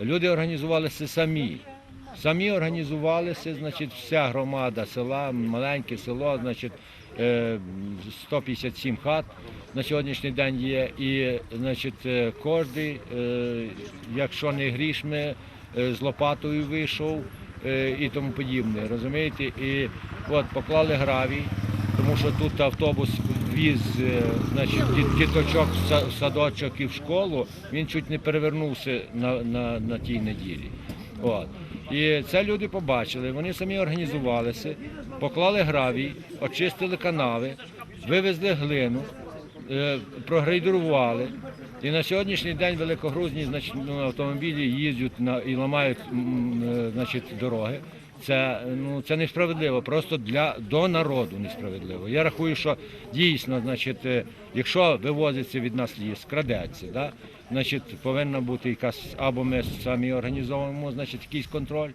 Люди організувалися самі. Самі організувалися, значить, вся громада села, маленьке село, значить, е, 157 хат на сьогоднішній день є. І значить, е, е, якщо не грішми, е, з лопатою вийшов е, і тому подібне. Розумієте? І от поклали гравій, тому що тут автобус віз е, значить, діт- діточок в садочок і в школу, він чуть не перевернувся на, на, на тій неділі. От. І це люди побачили, вони самі організувалися, поклали гравій, очистили канави, вивезли глину, е, прогрейдерували. І на сьогоднішній день великогрузні значить, ну, автомобілі їздять на, і ламають е, значить, дороги. Це, ну, це несправедливо, просто для, до народу несправедливо. Я рахую, що дійсно, значить, е, якщо вивозиться від нас ліс, крадеться, да, значить, повинна бути якась, або ми самі організовуємо значить, якийсь контроль,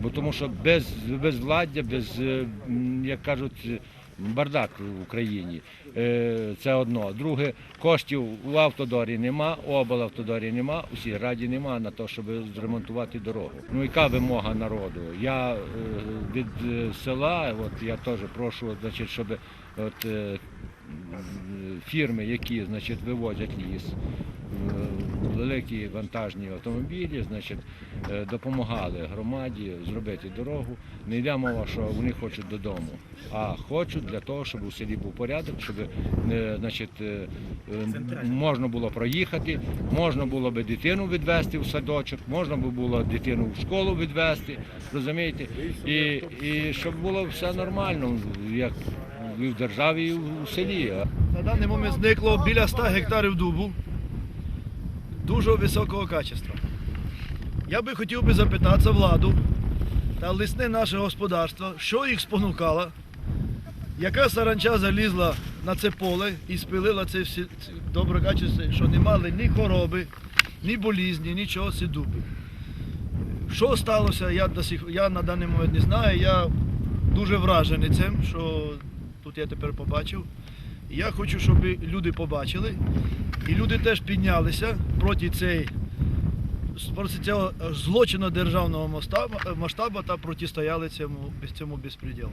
бо тому що без без, владдя, без як кажуть, бардак в Україні. Е, Це одно. Друге, коштів у автодорі нема, облавтодорі нема, у сільраді нема на те, щоб зремонтувати дорогу. Ну яка вимога народу? Я е, від е, села, от я теж прошу, значить, щоб от, фірми, які значить, вивозять ліс, великі вантажні автомобілі, значить, е, допомагали громаді зробити дорогу. Не йде мова, що вони хочуть додому, а хочуть для того, щоб у селі був порядок, щоб е, значить, е, можна було проїхати, можна було би дитину відвезти в садочок, можна би було дитину в школу відвезти, розумієте? І, і щоб було все нормально, як і в державі, і в селі. На даний момент зникло біля 100 гектарів дубу дуже високого качества. Я би хотів би запитатися владу та лисне наше господарство, що їх спонукало, яка саранча залізла на це поле і спилила це всі доброкачество, що не мали ні хвороби, ні болізні, нічого ці дуби. Що сталося, я, до я на даний момент не знаю. Я дуже вражений цим, що тут я тепер побачив. Я хочу, щоб люди побачили, і люди теж піднялися проти цього злочину державного масштабу та протистояли цьому, цьому безпреділу.